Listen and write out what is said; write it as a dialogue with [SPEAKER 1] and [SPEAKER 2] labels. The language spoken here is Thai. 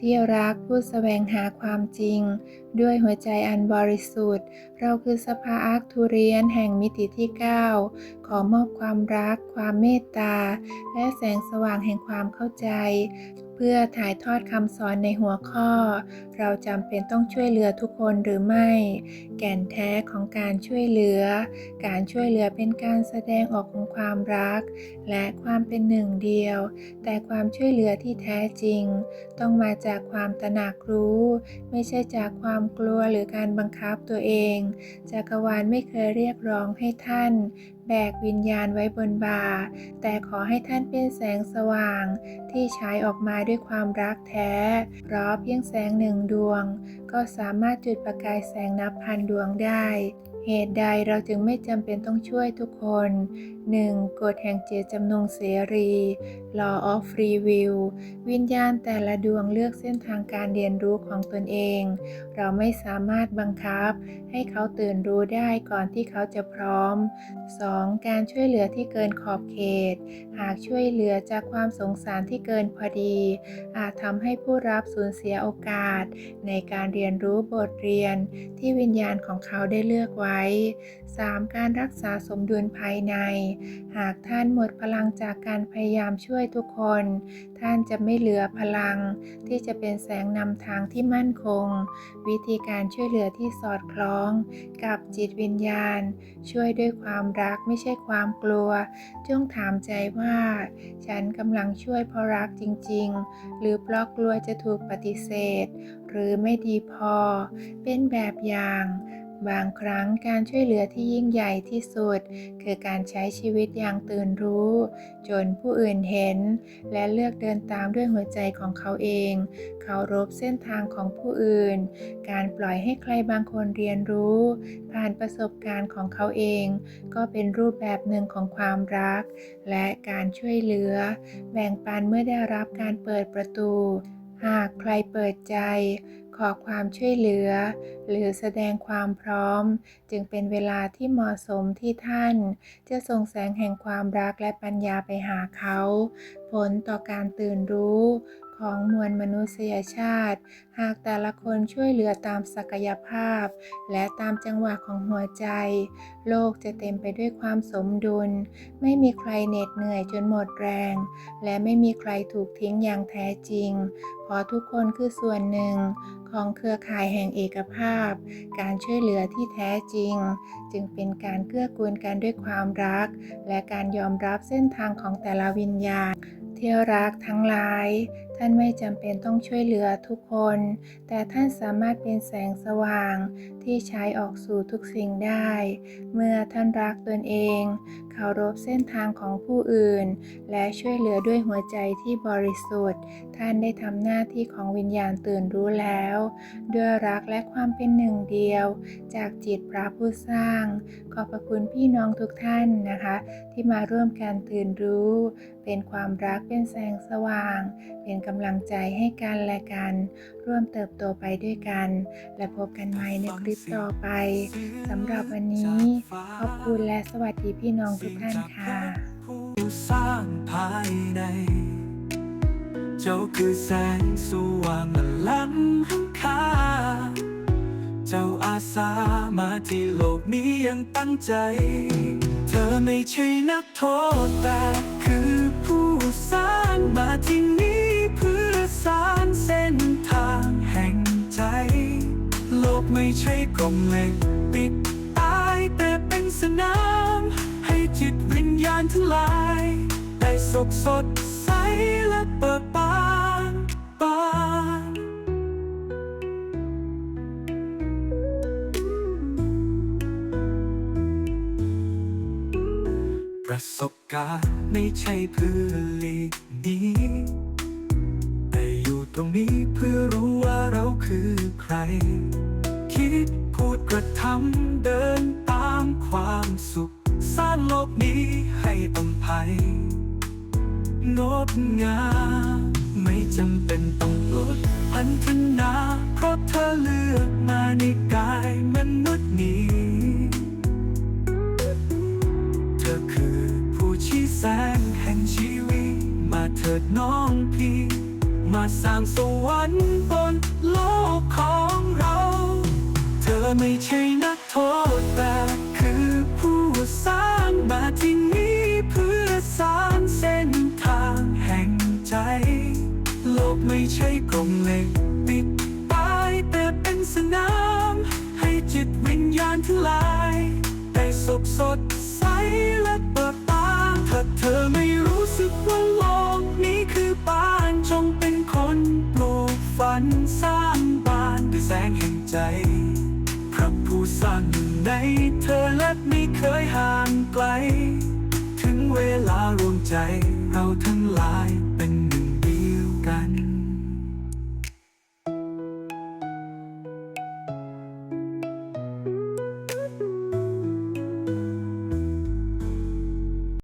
[SPEAKER 1] ที่รักผู้แสวงหาความจริง ด้วยหัวใจอันบริสุทธิ์ เราคือสภาอาร์คทูเรียนแห่งมิติที่ 9 อมอบความรัก ความเมตตา และแสงสว่างแห่งความเข้าใจ เพื่อถ่ายทอดคำสอนในหัวข้อ เราจำเป็นต้องช่วยเหลือทุกคนหรือไม่ แก่นแท้ของการช่วยเหลือ การช่วยเหลือเป็นการแสดงออกของความรัก และความเป็นหนึ่งเดียว แต่ความช่วยเหลือที่แท้จริง ต้องมาจากความตระหนักรู้ ไม่ใช่จากความกลัวหรือการบังคับตัวเองจักรวาลไม่เคยเรียกร้องให้ท่าน แบกวิญญาณไว้บนบ่าแต่ขอให้ท่านเป็นแสงสว่าง ที่ฉายออกมาด้วยความรักแท้ เพราะเพียงแสงหนึ่งดวง ก็สามารถจุดประกายแสงนับพันดวงได้ เหตุใดเราจึงไม่จำเป็นต้องช่วยทุกคน 1. กฎแห่งเจตจำนงเสรี Law of Free Will วิญญาณแต่ละดวงเลือกเส้นทางการเรียนรู้ของตนเอง เราไม่สามารถบังคับ ให้เขาตื่นรู้ได้ก่อนที่เขาจะพร้อม 2. การช่วยเหลือที่เกินขอบเขต หากช่วยเหลือจากความสงสารที่เกินพอดี อาจทำให้ผู้รับสูญเสียโอกาส ในการเรียนรู้บทเรียนที่วิญญาณของเขาได้เลือกไว้ 3. การรักษาสมดุลภายใน หากท่านหมดพลังจากการพยายามช่วยทุกคน ท่านจะไม่เหลือพลัง ที่จะเป็นแสงนำทางที่มั่นคง วิธีการช่วยเหลือที่สอดคล้อง กับจิตวิญญาณ ช่วยด้วยความรักไม่ใช่ความกลัว จงถามใจว่า ฉันกำลังช่วยเพราะรักจริง ๆ หรือเพราะกลัวจะถูกปฏิเสธ หรือไม่ดีพอ เป็นแบบอย่าง บางครั้งการช่วยเหลือที่ยิ่งใหญ่ที่สุด คือการใช้ชีวิตอย่างตื่นรู้ จนผู้อื่นเห็น และเลือกเดินตามด้วยหัวใจของเขาเอง เคารพเส้นทางของผู้อื่น การปล่อยให้ใครบางคนเรียนรู้ ผ่านประสบการณ์ของเขาเอง ก็เป็นรูปแบบหนึ่งของความรัก และการช่วยเหลือ แบ่งปันเมื่อได้รับการเปิดประตู หากใครเปิดใจขอความช่วยเหลือ หรือแสดงความพร้อม จึงเป็นเวลาที่เหมาะสมที่ท่าน จะส่งแสงแห่งความรักและปัญญาไปหาเขา ผลต่อการตื่นรู้ของมวลมนุษยชาติ หากแต่ละคนช่วยเหลือตามศักยภาพ และตามจังหวะของหัวใจ โลกจะเต็มไปด้วยความสมดุล ไม่มีใครเหน็ดเหนื่อยจนหมดแรง และไม่มีใครถูกทิ้งอย่างแท้จริง เพราะทุกคนคือส่วนหนึ่งของเครือข่ายแห่งเอกภาพการช่วยเหลือที่แท้จริง จึงเป็นการเกื้อกูลกันด้วยความรัก และการยอมรับเส้นทางของแต่ละวิญญาณที่ยวรักทั้งหลาย ท่านไม่จำเป็นต้องช่วยเหลือทุกคน แต่ท่านสามารถเป็นแสงสว่างที่ใช้ออกสู่ทุกสิ่งได้ เมื่อท่านรักตนเองเคารพเส้นทางของผู้อื่น และช่วยเหลือด้วยหัวใจที่บริสุทธิ์ ท่านได้ทำหน้าที่ของวิญญาณตื่นรู้แล้ว ด้วยรักและความเป็นหนึ่งเดียว จากจิตพระผู้สร้าง ขอบพระคุณพี่น้องทุกท่านนะคะ ที่มาร่วมกันตื่นรู้ เป็นความรักเป็นแสงสว่าง เป็นกำลังใจให้กันและกัน ร่วมเติบโตไปด้วยกัน และพบกันใหม่ในคลิปต่อไปสำหรับวันนี้ ขอบคุณและสวัสดีพี่น้องทุกท่านค่ะ
[SPEAKER 2] สร้างภายใน เจ้าคือแสงสว่างละล้ำค่าเจ้าอาสามาที่โลกนี้ยังตั้งใจ เธอไม่ใช่นักโทษแต่คือ สร้างมาที่นี้เพื่อสร้างเส้นทางแห่งใจ โลกไม่ใช่กรงเหล็กปิดตายแต่เป็นสนาม ให้จิตวิญญาณทั้งหลาย ได้สกสดใสและเปิดปา ประสบการณ์ไม่ใช่เพื่อหลีกหนีแต่อยู่ตรงนี้เพื่อรู้ว่าเราคือใคร คิดพูดกระทำเดินตามความสุข สร้างโลกนี้ให้อำภัยงดงามไม่จำเป็นต้องลดพันธนา เพราะเธอเลือกมาในกายมนุษย์นี้ แสงแห่งชีวิต มาเถิดน้องพี่ มาสร้างสวรรค์บนโลกของเรา เธอไม่ใช่นักโทษแต่คือผู้สร้างมาที่นี่เพื่อสร้างเส้นทางแห่งใจ โลกไม่ใช่กรงเหล็กปิดตายแต่เป็นสนาม ให้จิตวิญญาณทั้งหลาย ได้สุขสดใส ใจ พระผู้สร้างอยู่ในเธอและไม่เคยห่างไกล ถึงเวลารวมใจ